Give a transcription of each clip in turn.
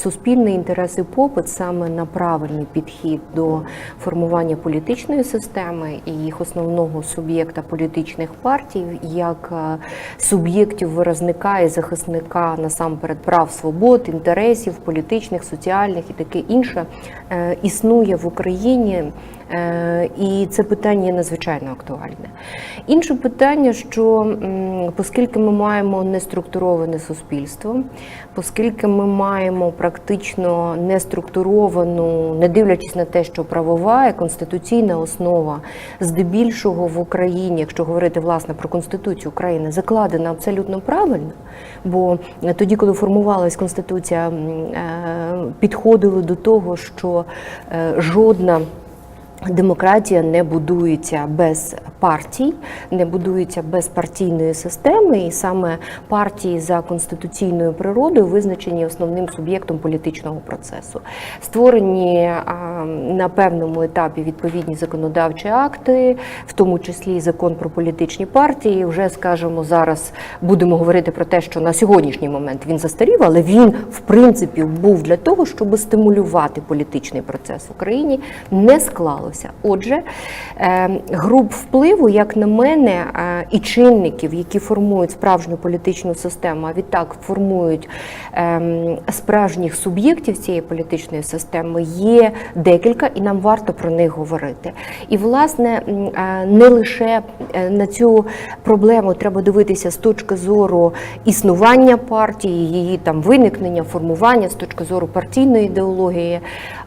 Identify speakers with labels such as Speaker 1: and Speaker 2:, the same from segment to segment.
Speaker 1: суспільний інтерес і попит саме на правильний підхід до формування політичної системи і їх основного суб'єкта політичних партій, як е, суб'єктів виразника і захисника насамперед прав свобод, інтересів політичних, соціальних і таке інше, е, існує в Україні. Е, І це питання надзвичайно актуальне. Інше питання, що оскільки ми маємо неструктуроване суспільство, оскільки ми маємо практично неструктуровану, не дивлячись на те, що правова і конституційна основа здебільшого в Україні, якщо говорити власне про конституцію України, закладена абсолютно правильно. Бо тоді, коли формувалась конституція, е, підходили до того, що е, жодна Демократія не будується без партій, не будується без партійної системи, і саме партії за конституційною природою визначені основним суб'єктом політичного процесу. Створені на певному етапі відповідні законодавчі акти, в тому числі закон про політичні партії. Вже скажімо, зараз будемо говорити про те, що на сьогоднішній момент він застарів, але він в принципі був для того, щоб стимулювати політичний процес в Україні. Не склалося. Отже, е, груп впливу, як на мене, е, і чинників, які формують справжню політичну систему, а відтак формують ем, справжніх суб'єктів цієї політичної системи, є декілька, і нам варто про них говорити. І, власне, е, не лише е, на цю проблему треба дивитися з точки зору існування партії, її там виникнення, формування, з точки зору партійної ідеології.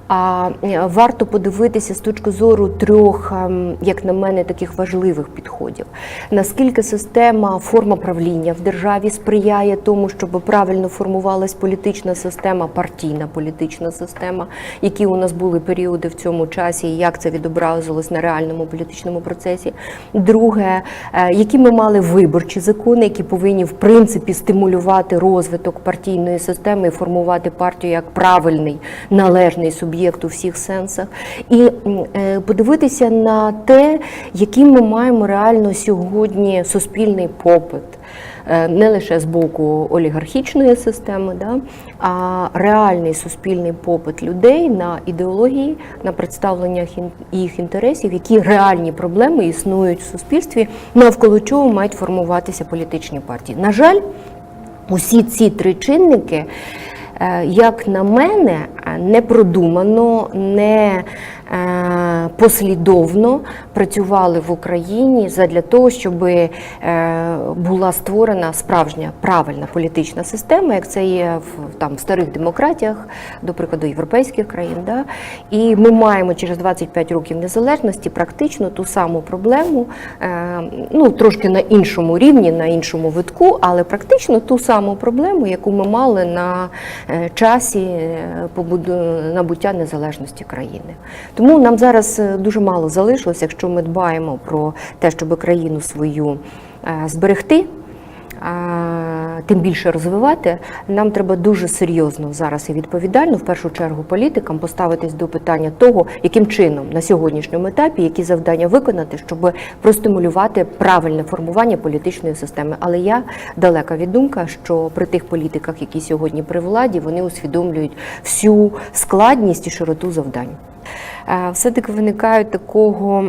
Speaker 1: А е, варто подивитися з точки зору трьох, ем, як на мене, таких важливих підходів. Наскільки система, форма правління в державі сприяє тому, щоб правильно формувалась політична система, партійна політична система, які у нас були періоди в цьому часі, і як це відобразилось на реальному політичному процесі. Друге, е, які ми мали виборчі закони, які повинні в принципі стимулювати розвиток партійної системи і формувати партію як правильний належний суб'єкт у всіх сенсах, і е, подивитися на те, яким ми маємо реально сьогодні суспільний попит. е, Не лише з боку олігархічної системи, да, а реальний суспільний попит людей на ідеології, на представлення їх інтересів, які реальні проблеми існують в суспільстві, навколо чого мають формуватися політичні партії. На жаль, усі ці три чинники, як на мене, е, не продумано, не е, послідовно працювали в Україні задля того, щоб е, була створена справжня правильна політична система, як це є в там в старих демократіях, до прикладу, європейських країн. Да? І ми маємо через 25 років незалежності практично ту саму проблему, е, ну трошки на іншому рівні, на іншому витку, але практично ту саму проблему, яку ми мали на е, часі е, набуття незалежності країни. Тому нам зараз е, дуже мало залишилось, якщо ми дбаємо про те, щоб країну свою е, зберегти. а, Тим більше розвивати, нам треба дуже серйозно зараз і відповідально, в першу чергу, політикам поставитись до питання того, яким чином на сьогоднішньому етапі які завдання виконати, щоб простимулювати правильне формування політичної системи. Але я далека від думка, що при тих політиках, які сьогодні при владі, вони усвідомлюють всю складність і широту завдань. Е, Все-таки виникають такого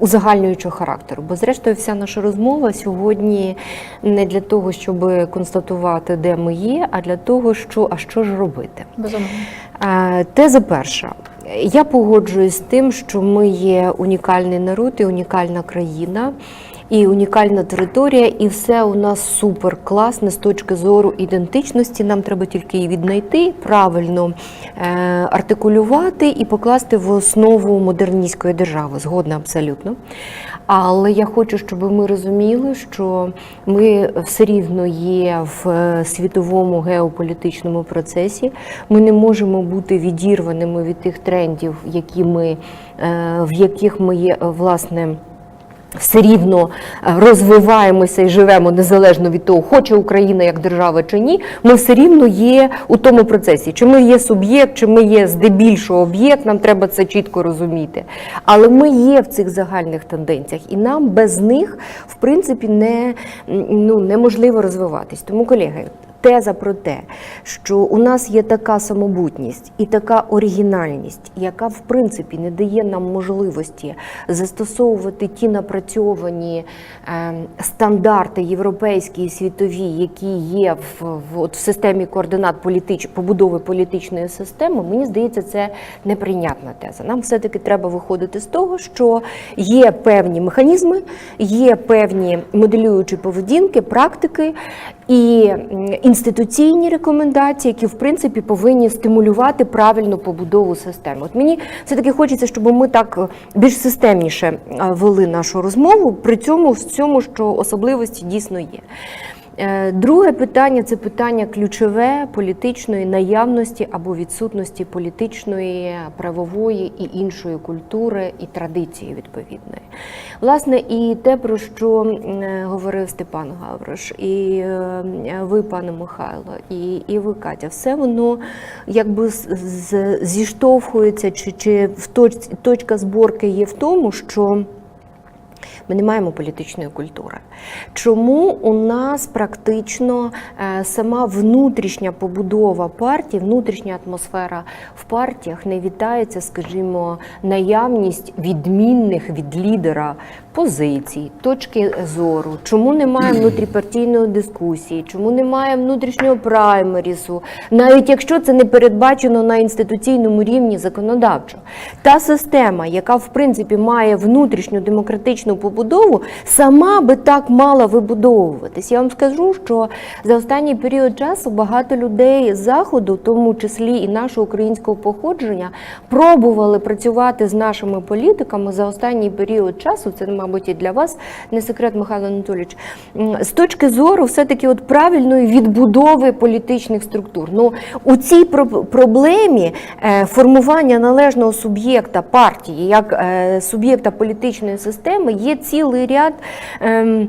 Speaker 1: узагальнюючого характеру. Бо, зрештою, вся наша розмова сьогодні не для того, щоб констатувати, де ми є, а для того, що а що ж робити.
Speaker 2: Безумовно.
Speaker 1: Е, Теза перша. Я погоджуюсь з тим, що ми є унікальний народ і унікальна країна, і унікальна територія, і все у нас супер класне з точки зору ідентичності. Нам треба тільки її віднайти, правильно е, артикулювати і покласти в основу модерністської держави. Згодна абсолютно. Але я хочу, щоб ми розуміли, що ми все рівно є в е, світовому геополітичному процесі. Ми не можемо бути відірваними від тих трендів, які ми, е, в яких ми є власне. Все рівно е, розвиваємося і живемо незалежно від того, хоче Україна як держава чи ні. Ми все рівно є у тому процесі. Чи ми є суб'єкт, чи ми є здебільшого об'єкт, нам треба це чітко розуміти. Але ми є в цих загальних тенденціях, і нам без них, в принципі, не, ну, неможливо розвиватись. Тому, колеги, теза про те, що у нас є така самобутність і така оригінальність, яка в принципі не дає нам можливості застосовувати ті напрацьовані е, стандарти європейські і світові, які є в, в, от в системі координат політич, побудови політичної системи. Мені здається, це неприйнятна теза. Нам все-таки треба виходити з того, що є певні механізми, є певні моделюючі поведінки, практики і інституційні рекомендації, які в принципі повинні стимулювати правильну побудову системи. От мені все таки хочеться, щоб ми так е, більш системніше е, вели нашу розмову. При цьому в цьому, що особливості дійсно є. Е, Друге питання це питання ключове політичної наявності або відсутності політичної, правової і іншої культури і традиції відповідної. Власне, і те, про що е, говорив Степан Гаврош, і е, ви, пане Михайло, і, і ви, Катя, все воно якби зіштовхується, чи, чи в точ, точка зборки є в тому, що. Ми не маємо політичної культури. Чому у нас практично е, сама внутрішня побудова партії, внутрішня атмосфера в партіях не вітається, скажімо, наявність відмінних від лідера позицій, точки зору? Чому немає внутріпартійної дискусії? Чому немає внутрішнього праймерісу, навіть якщо це не передбачено на інституційному рівні законодавчо? Та система, яка в принципі має внутрішню демократичну побудову, сама би так мала вибудовуватись. Я вам скажу, що за останній період часу багато людей з заходу, в тому числі і нашого українського походження, пробували працювати з нашими політиками за останній період часу. Це, мабуть, і для вас не секрет, Михайло Анатолійович, з точки зору все-таки от правильної відбудови політичних структур. Ну, у цій про- проблемі е, формування належного суб'єкта партії як е, суб'єкта політичної системи є цілий ряд ем,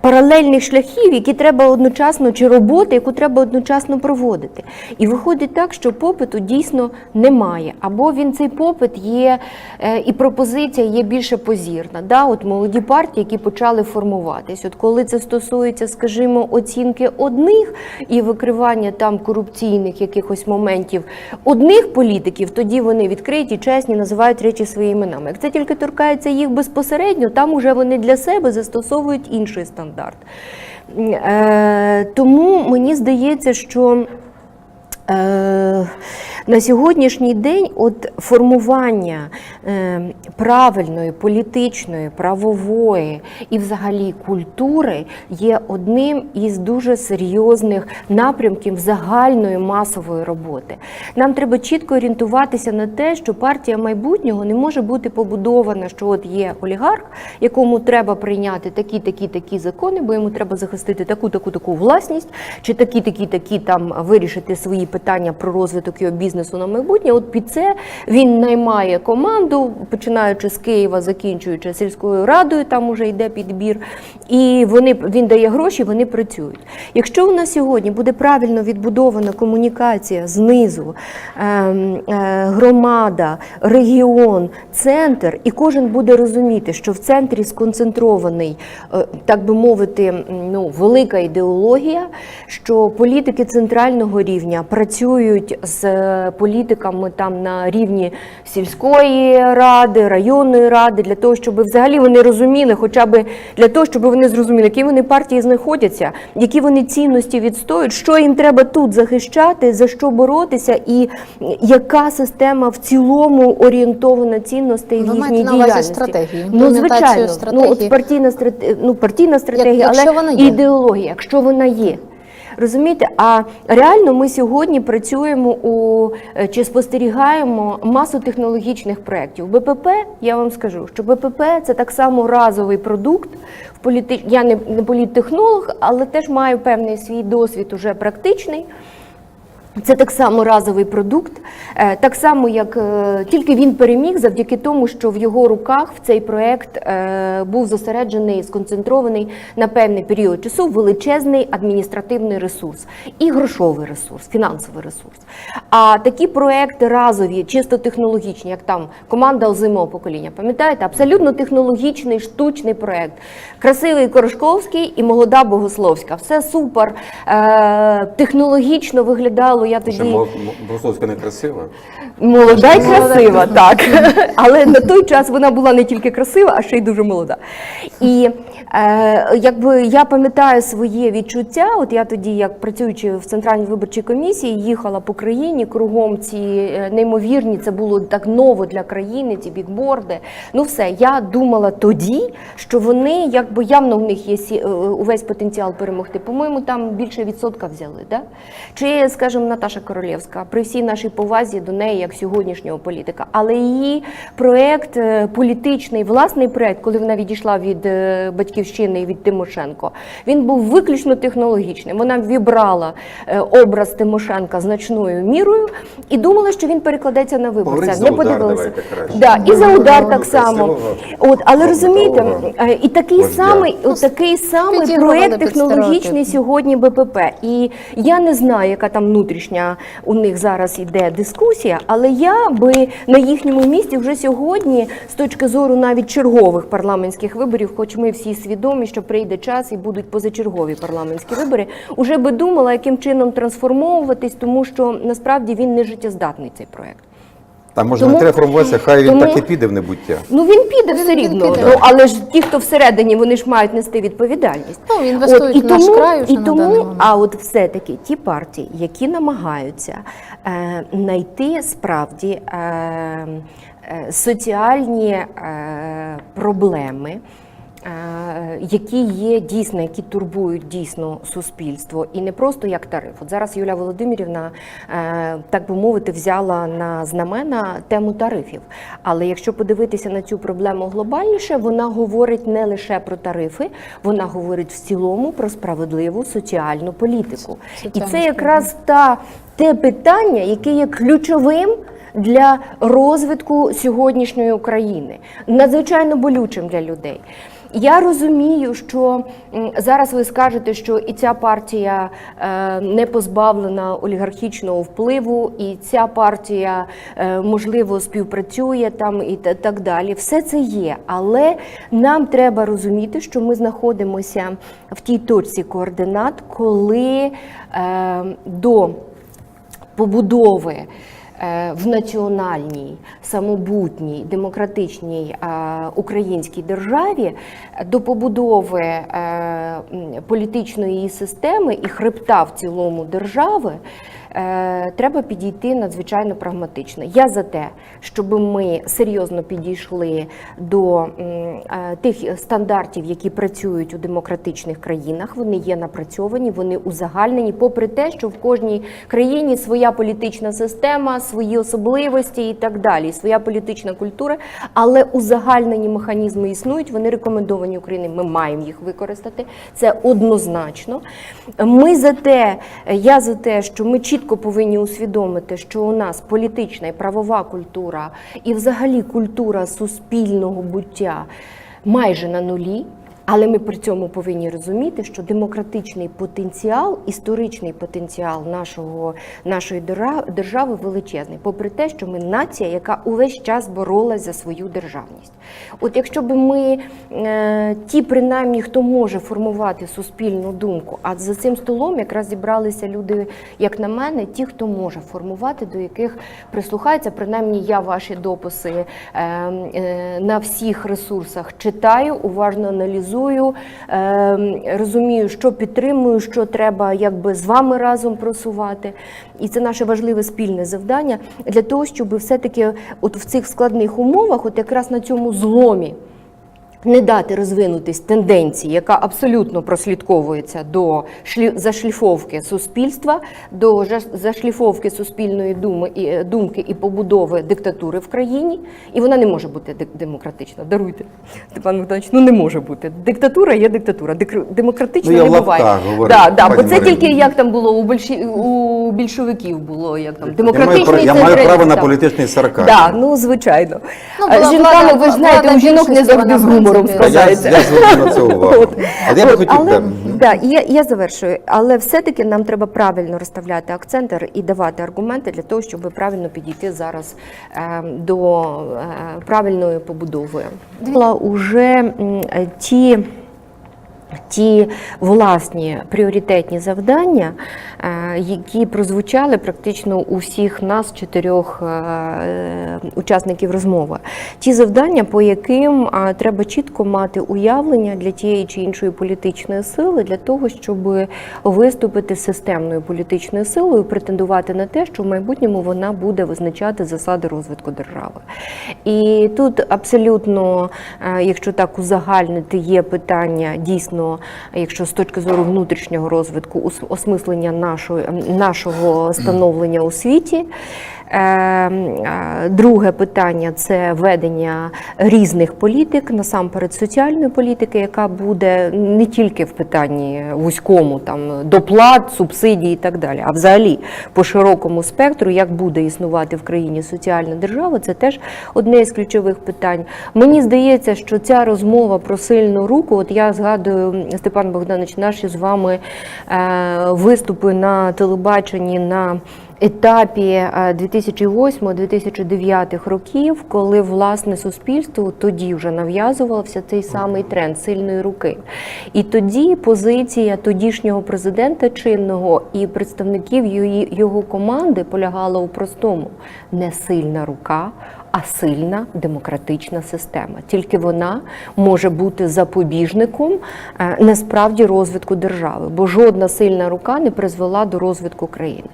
Speaker 1: паралельних шляхів, які треба одночасно, чи роботи, яку треба одночасно проводити. І виходить так, що попиту дійсно немає. Або він цей попит є, е, і пропозиція є більше позірна. Да? От молоді партії, які почали формуватись. От коли це стосується, скажімо, оцінки одних і викривання там корупційних якихось моментів одних політиків, тоді вони відкриті, чесні, називають речі своїми іменами. Як це тільки торкається їх безпосередньо, там уже вони для себе застосовують інший стандарт. Е, тому мені здається, що на сьогоднішній день от формування е, правильної політичної, правової і взагалі культури є одним із дуже серйозних напрямків загальної масової роботи. Нам треба чітко орієнтуватися на те, що партія майбутнього не може бути побудована, що от є олігарх, якому треба прийняти такі, такі, такі закони, бо йому треба захистити таку, таку, таку власність, чи такі, такі, такі там вирішити свої питання про розвиток його бізнесу на майбутнє. От під це він наймає команду, починаючи з Києва, закінчуючи сільською радою, там уже йде підбір, і вони він дає гроші, вони працюють. Якщо у нас сьогодні буде правильно відбудована комунікація знизу, ем, е, громада, регіон, центр, і кожен буде розуміти, що в центрі сконцентрований, е, так би мовити, ну, велика ідеологія, що політики центрального рівня працюють з е, політиками там на рівні сільської ради, районної ради, для того, щоб взагалі вони розуміли, хоча б для того, щоб вони зрозуміли, які вони партії знаходяться, які вони цінності відстоюють, що їм треба тут захищати, за що боротися, і яка система в цілому орієнтована цінностей в їхній діяльності.
Speaker 2: стратегію,
Speaker 1: Ну, звичайно, ну, от партійна, страте- ну, партійна стратегія,
Speaker 2: якщо
Speaker 1: але
Speaker 2: вона є.
Speaker 1: ідеологія, якщо вона є. Розумієте, а реально ми сьогодні працюємо у е, чи спостерігаємо масу технологічних проєктів. БПП, я вам скажу, що БПП це так само разовий продукт в політи... Я не, не політтехнолог, але теж маю певний свій досвід уже практичний. Це так само разовий продукт, е, так само як е, тільки він переміг завдяки тому, що в його руках в цей проект е, був зосереджений, сконцентрований на певний період часу величезний адміністративний ресурс і грошовий ресурс, фінансовий ресурс. А такі проекти разові, чисто технологічні, як там команда озимого покоління, пам'ятаєте, абсолютно технологічний штучний проект. Красивий Корошковський і молода Богословська. Все супер. Технологічно виглядало. Я тоді
Speaker 2: Мо- не красива.
Speaker 1: молода і красива, так. Але на той час вона була не тільки красива, а ще й дуже молода. І е, якби я пам'ятаю своє відчуття, от я тоді, як працюючи в центральній виборчій комісії, їхала по країні кругом ці е, неймовірні, це було так ново для країни, ці бікборди. Ну все, я думала тоді, що вони якби явно в них є е, увесь потенціал перемогти. По-моєму, там більше відсотка взяли. Да? Чи, скажімо, Наташа Королєвська, при всій нашій повазі до неї як сьогоднішнього політика, але її проект е, політичний, власний проект, коли вона відійшла від е, батьківщини і від Тимошенко, він був виключно технологічним. Вона вібрала е, образ Тимошенка значною мірою і думала, що він перекладеться на виборця. Не
Speaker 2: удар
Speaker 1: подивилася.
Speaker 2: давайте краще.
Speaker 1: Да, і за удар так само. От, але розумієте, е, і такий самий, от такий самий проект технологічний сьогодні БПП. І я не знаю, яка там внутрішня у них зараз іде дискусія, але я би на їхньому місці вже сьогодні, з точки зору навіть чергових парламентських виборів, хоч ми всі свідомі, що прийде час і будуть позачергові парламентські вибори, уже би думала, яким чином трансформовуватись, тому що насправді він не життєздатний цей проект.
Speaker 2: Там може
Speaker 1: Тому-
Speaker 2: не треба формуватися, хай він
Speaker 1: тому-
Speaker 2: так і піде в небуття.
Speaker 1: Ну він піде все
Speaker 3: Він
Speaker 1: рівно.
Speaker 3: піде.
Speaker 1: Ну але ж ті, хто всередині, вони ж мають нести відповідальність.
Speaker 3: Ну, інвестують
Speaker 1: і
Speaker 3: в наш
Speaker 1: тому,
Speaker 3: край вже
Speaker 1: і
Speaker 3: на
Speaker 1: тому,
Speaker 3: даний момент.
Speaker 1: а от все-таки ті партії, які намагаються е, знайти справді е, е, соціальні е, проблеми. Які є дійсно, які турбують дійсно суспільство, і не просто як тариф. От зараз Юля Володимирівна, е, так би мовити, взяла на знамена тему тарифів. Але якщо подивитися на цю проблему глобальніше, вона говорить не лише про тарифи, вона говорить в цілому про справедливу соціальну політику. І це якраз та те питання, яке є ключовим. Для розвитку сьогоднішньої України надзвичайно болючим для людей. Я розумію, що зараз ви скажете, що і ця партія е, не позбавлена олігархічного впливу, і ця партія е, можливо співпрацює там і так далі. Все це є, але нам треба розуміти, що ми знаходимося в тій точці координат, коли е, до побудови в національній, самобутній, демократичній е, українській державі е, до побудови е, політичної системи і хребта в цілому держави. Е, Треба підійти надзвичайно прагматично. Я за те, щоб ми серйозно підійшли до е, тих стандартів, які працюють у демократичних країнах. Вони є напрацьовані, вони узагальнені, попри те, що в кожній країні своя політична система, свої особливості і так далі, своя політична культура, але узагальнені механізми існують. Вони рекомендовані Україні. Ми маємо їх використати. Це однозначно. Ми за те, я за те, що ми чітко повинні усвідомити, що у нас політична і правова культура, і взагалі культура суспільного буття майже на нулі. Але ми при цьому повинні розуміти, що демократичний потенціал, історичний потенціал нашого, нашої держави величезний, попри те, що ми нація, яка увесь час боролась за свою державність. От якщо б ми е, ті, принаймні, хто може формувати суспільну думку, а за цим столом якраз зібралися люди, як на мене, ті, хто може формувати, до яких прислухається, принаймні я ваші дописи е, е, на всіх ресурсах читаю, уважно аналізую, е, розумію, що підтримую, що треба якби з вами разом просувати. І це наше важливе спільне завдання для того, щоб все-таки от в цих складних умовах, от якраз на цьому зломі Не дати розвинутись тенденції, яка абсолютно прослідковується до шлі... зашліфовки суспільства, до зашліфовки суспільної думи і е, думки і побудови диктатури в країні, і вона не може бути дек- демократична. Даруйте, Степан Богданович, ну не може бути. Диктатура є диктатура. Демократична
Speaker 2: Ну, я
Speaker 1: не буває.
Speaker 2: говорю,
Speaker 1: да, да, бо це тільки як там було у больші... у більшовиків було, як там
Speaker 2: Я маю,
Speaker 1: демократичний
Speaker 2: я маю право на політичний сарказм.
Speaker 1: Да, ну звичайно.
Speaker 3: Ну, була
Speaker 1: жінками,
Speaker 3: влада-
Speaker 1: ви знаєте, у жінок не завжди з гумором
Speaker 3: принципі,
Speaker 2: А я, я зверну на це увагу.
Speaker 1: От.
Speaker 2: Але я би
Speaker 1: От,
Speaker 2: хотів,
Speaker 1: але,
Speaker 2: да.
Speaker 1: да, і я, я завершую. Але все-таки нам треба правильно розставляти акценти і давати аргументи для того, щоб правильно підійти зараз е, до е, правильної побудови. Була уже м, е, ті. Ті власні пріоритетні завдання, е, які прозвучали практично у всіх нас, чотирьох е, учасників розмови, ті завдання, по яким е, треба чітко мати уявлення для тієї чи іншої політичної сили, для того, щоб виступити системною політичною силою, претендувати на те, що в майбутньому вона буде визначати засади розвитку держави. І тут абсолютно, якщо так узагальнити, є питання дійсно, якщо з точки зору внутрішнього розвитку, ос- осмислення нашої, нашого становлення у світі. Е, е, Друге питання це ведення різних політик, насамперед соціальної політики, яка буде не тільки в питанні вузькому там доплат, субсидій і так далі, а взагалі по широкому спектру, як буде існувати в країні соціальна держава, це теж одне із ключових питань. Мені здається, що ця розмова про сильну руку, от я згадую Степан Богданович, наші з вами е, виступи на телебаченні на етапі 2008-2009 років, коли власне суспільство тоді вже нав'язувався цей самий тренд сильної руки. І тоді позиція тодішнього президента чинного і представників його команди полягала у простому: не сильна рука. А сильна демократична система. Тільки вона може бути запобіжником е, насправді розвитку держави, бо жодна сильна рука не призвела до розвитку країни.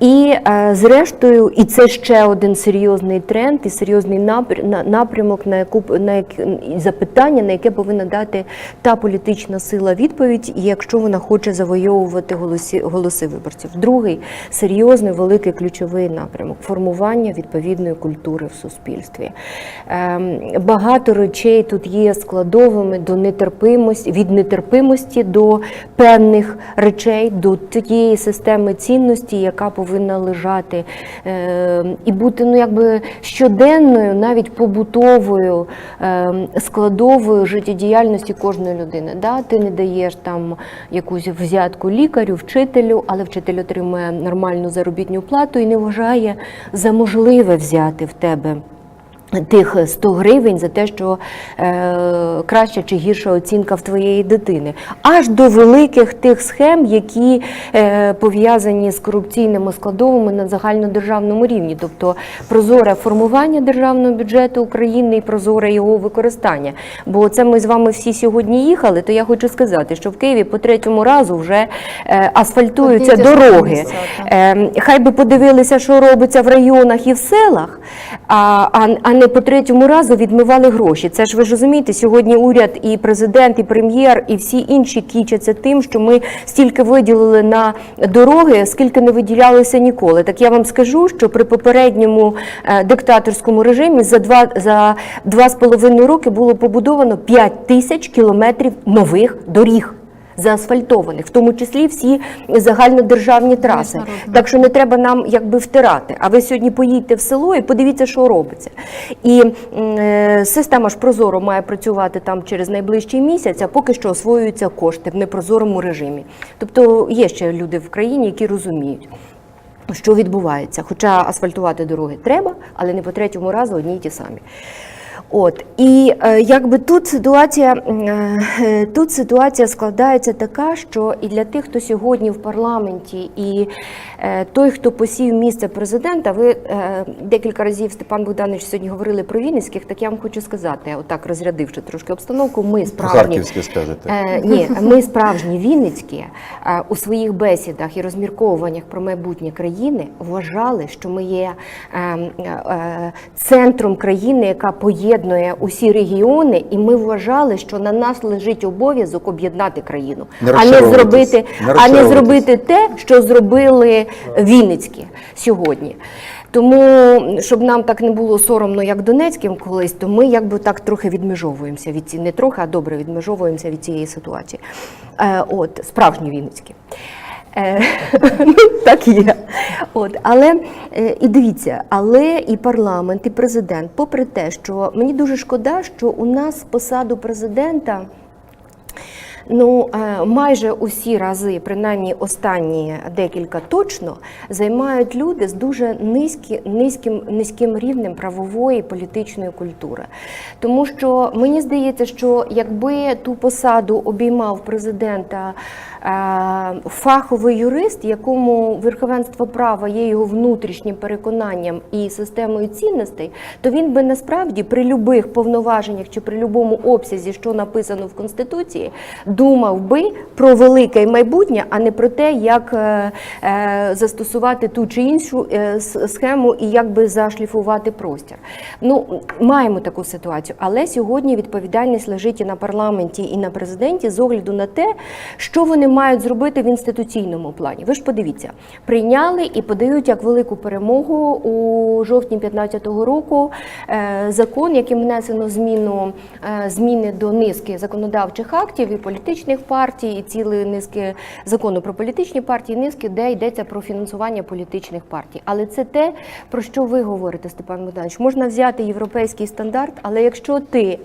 Speaker 1: І е, зрештою, і це ще один серйозний тренд і серйозний напр- напрямок, на яку на як- запитання, на яке повинна дати та політична сила відповідь, якщо вона хоче завойовувати голоси, голоси виборців. Другий серйозний, великий ключовий напрямок формування відповідної культури в суспільстві. Ем, Багато речей тут є складовими до нетерпимості, від нетерпимості до певних речей, до тієї системи цінності, яка повинна лежати ем, і бути ну, якби щоденною, навіть побутовою ем, складовою життєдіяльності кожної людини. Да? Ти не даєш там якусь взятку лікарю, вчителю, але вчитель отримує нормальну заробітну плату і не вважає за можливе взяти в тебе. Obrigada. Тих 100 гривень за те, що е, краща чи гірша оцінка в твоєї дитини, аж до великих тих схем, які е, пов'язані з корупційними складовими на загальнодержавному рівні, тобто прозоре формування державного бюджету України і прозоре його використання. Бо це ми з вами всі сьогодні їхали. То я хочу сказати, що в Києві по третьому разу вже е, асфальтуються
Speaker 3: самі
Speaker 1: дороги. Е, Хай би подивилися, що робиться в районах і в селах, а, а, а не по третьому разу відмивали гроші. Це ж ви ж розумієте, сьогодні уряд і президент, і прем'єр, і всі інші кічаться тим, що ми стільки виділили на дороги, скільки не виділялося ніколи. Так я вам скажу, що при попередньому е, диктаторському режимі за два за два з половиною роки було побудовано 5 тисяч кілометрів нових доріг. Заасфальтованих, в тому числі всі загальнодержавні траси. Так що не треба нам якби втирати. А ви сьогодні поїдьте в село і подивіться, що робиться. І е, система ж прозоро має працювати там через найближчий місяць, а поки що освоюються кошти в непрозорому режимі. Тобто є ще люди в країні, які розуміють. Що відбувається? Хоча асфальтувати дороги треба, але не по третьому разу одні й ті самі. От і е, якби тут ситуація, е, тут ситуація складається така, що і для тих, хто сьогодні в парламенті, і е, той, хто посів місце президента, ви декілька разів Степан Богданович сьогодні говорили про Вінницьких, так я вам хочу сказати, отак розрядивши трошки обстановку, ми справді
Speaker 2: Харківське скажете.
Speaker 1: Ні, ми справжні Вінницькі у своїх бесідах і розмірковуваннях про майбутнє країни вважали, що ми є е, е, центром країни, яка поєднує об'єднує усі регіони, і ми вважали, що на нас лежить обов'язок об'єднати країну,
Speaker 2: Не
Speaker 1: а не зробити,
Speaker 2: Не
Speaker 1: а не зробити те, що зробили Вінницькі сьогодні. Тому, щоб нам так не було соромно, як Донецьким колись, то ми якби так трохи відмежовуємося від цієї, не трохи, а добре відмежовуємося від цієї ситуації. Е, от, справжні Вінницькі. Ну, так є. От, але е, і дивіться, але і парламент, і президент, попри те, що мені дуже шкода, що у нас посаду президента. Ну, е, майже усі рази, принаймні останні декілька точно, займають люди з дуже низькі, низьким, низьким рівнем правової політичної культури. Тому що мені здається, що якби ту посаду обіймав президента фаховий юрист, якому верховенство права є його внутрішнім переконанням і системою цінностей, то він би насправді при любих повноваженнях чи при будь-якому обсязі, що написано в Конституції, думав би про велике майбутнє, а не про те, як е, е, застосувати ту чи іншу е, схему і як би зашліфувати простір. Ну, маємо таку ситуацію, але сьогодні відповідальність лежить і на парламенті, і на президенті з огляду на те, що вони мають зробити в інституційному плані. Ви ж подивіться, прийняли і подають як велику перемогу у жовтні 2015 року е, закон, яким внесено зміну е, зміни до низки законодавчих актів і політичних партій, і цілої низки закону про політичні партії, низки, де йдеться про фінансування політичних партій. Але це те, про що ви говорите, Степан Богданович. Можна взяти європейський стандарт, але якщо ти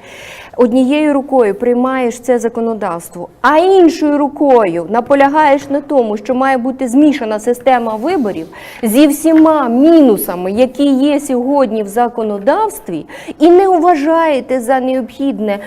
Speaker 1: однією рукою приймаєш це законодавство, а іншою рукою наполягаєш на тому, що має бути змішана система виборів зі всіма мінусами, які є сьогодні в законодавстві, і не вважаєте за необхідне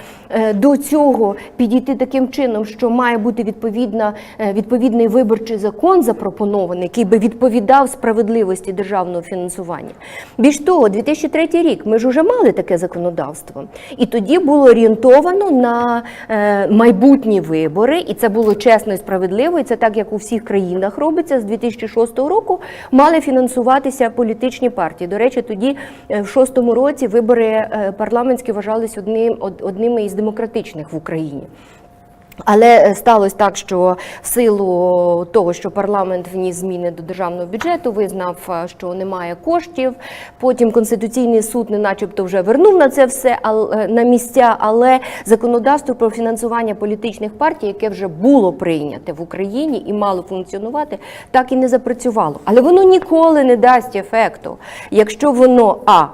Speaker 1: до цього підійти таким чином, що має бути відповідна, е, відповідний виборчий закон запропонований, який би відповідав справедливості державного фінансування. Більш того, 2003 рік ми ж уже мали таке законодавство, і тоді було орієнтовано на е, майбутні вибори, і це було чесно і справедливо. І це так, як у всіх країнах робиться з 2006 року. Мали фінансуватися політичні партії. До речі, тоді е, в шостому році вибори е, парламентські вважались одним од- одними із демократичних в Україні. Але е, сталося так, що в силу того, що парламент вніс зміни до державного бюджету, визнав, е, що немає коштів. Потім Конституційний суд, не начебто, вже вернув на це все е, на місця, але законодавство про фінансування політичних партій, яке вже було прийняте в Україні і мало функціонувати, так і не запрацювало. Але воно ніколи не дасть ефекту, якщо воно а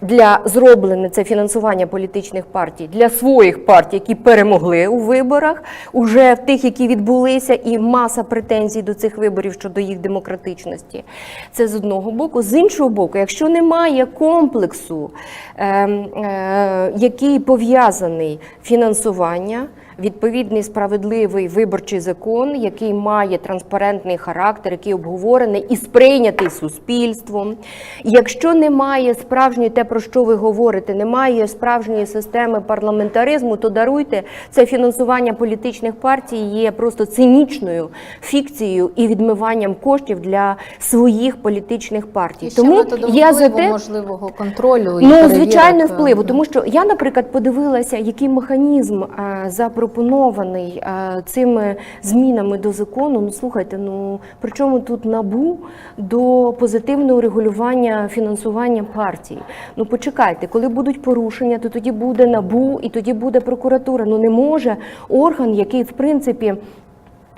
Speaker 1: для зроблене це фінансування політичних партій для своїх партій, які перемогли у виборах, уже в тих, які відбулися, і маса претензій до цих виборів щодо їх демократичності. Це з одного боку. З іншого боку, якщо немає комплексу, е, е, який пов'язаний фінансування. Відповідний справедливий виборчий закон, який має транспарентний характер, який обговорений і сприйнятий суспільством. Якщо немає справжньої те, про що ви говорите, немає справжньої системи парламентаризму, то даруйте це фінансування політичних партій є просто цинічною фікцією і відмиванням коштів для своїх політичних партій.
Speaker 3: І
Speaker 1: Тому я за те,
Speaker 3: можливого контролю і
Speaker 1: Ну, звичайно,
Speaker 3: е,
Speaker 1: впливу, тому що я, наприклад, подивилася, який механізм е, запропонований е, цими змінами до закону. Ну слухайте, ну при чому тут набу до позитивного регулювання фінансування партій? Ну почекайте, коли будуть порушення, то тоді буде набу і тоді буде прокуратура. Ну не може орган, який в принципі.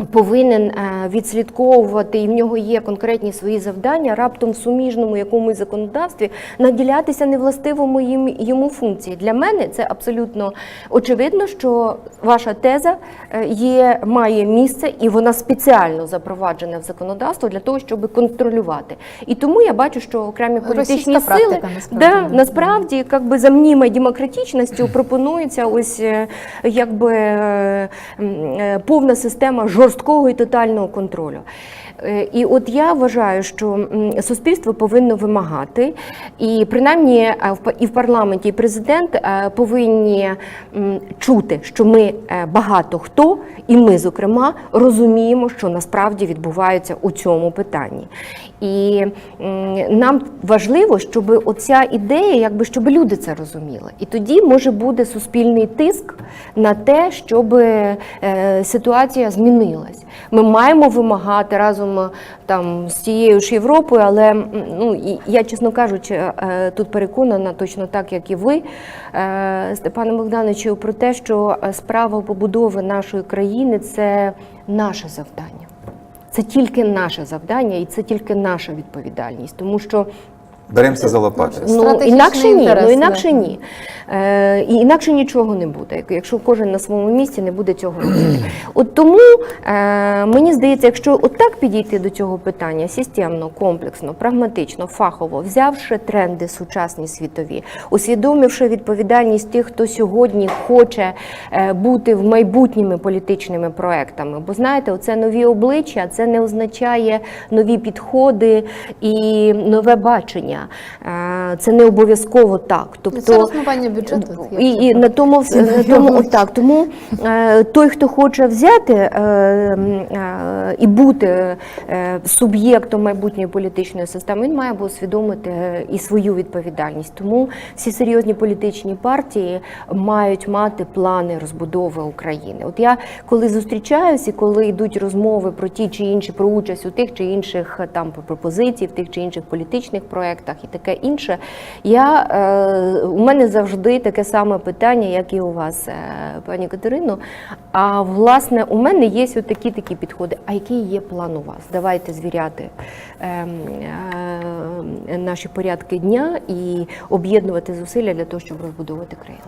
Speaker 1: Повинен е, відслідковувати, і в нього є конкретні свої завдання, раптом в суміжному якомусь законодавстві наділятися невластивому їм йому функції. Для мене це абсолютно очевидно, що ваша теза е, є, має місце, і вона спеціально запроваджена в законодавство для того, щоб контролювати. І тому я бачу, що окремі політичні
Speaker 3: Російська
Speaker 1: сили
Speaker 3: практика, насправді.
Speaker 1: да, насправді як би за мнімою демократичністю пропонується ось е, якби повна система жорсткого і тотального контролю. Е, І от я вважаю, що суспільство повинно вимагати, і принаймні е, і в парламенті, і президент е, повинні чути, що ми багато хто, і ми, зокрема, розуміємо, що насправді відбувається у цьому питанні. І нам важливо, щоб оця ідея, якби щоб люди це розуміли. І тоді може буде суспільний тиск на те, щоб е, ситуація змінилась. Ми маємо вимагати разом е, там з тією ж Європою, але ну я, чесно кажучи, е, тут переконана точно так, як і ви, Степане Богдановичу, про те, що справа побудови нашої країни це наше завдання. Це тільки наше завдання і це тільки наша відповідальність, тому що
Speaker 2: Беремося за лопати.
Speaker 1: ну інакше ні, ну інакше ні. Е, і інакше нічого не буде, якщо кожен на своєму місці не буде цього робити. От тому е, мені здається, якщо отак підійти до цього питання системно, комплексно, прагматично, фахово, взявши тренди сучасні світові, усвідомивши відповідальність тих, хто сьогодні хоче е, бути в майбутніми політичними проектами. Бо знаєте, оце нові обличчя, це не означає нові підходи і нове бачення. Е, Це не обов'язково так. Тобто
Speaker 3: Це розмивання бюджету.
Speaker 1: і, і на тому, на тому так. Тому е, той, хто хоче взяти е, і бути суб'єктом майбутньої політичної системи, він має усвідомити і свою відповідальність. Тому всі серйозні політичні партії мають мати плани розбудови України. От я коли зустрічаюся, і коли йдуть розмови про ті чи інші про участь у тих чи інших там пропозицій, в тих чи інших політичних проєктах і таке інше, я е, у мене завжди таке саме питання, як і у вас, е, пані Катерино. А власне, у мене є такі такі підходи. А який є план у вас? Давайте звіряти е, е, наші порядки дня і об'єднувати зусилля для того, щоб розбудовувати країну.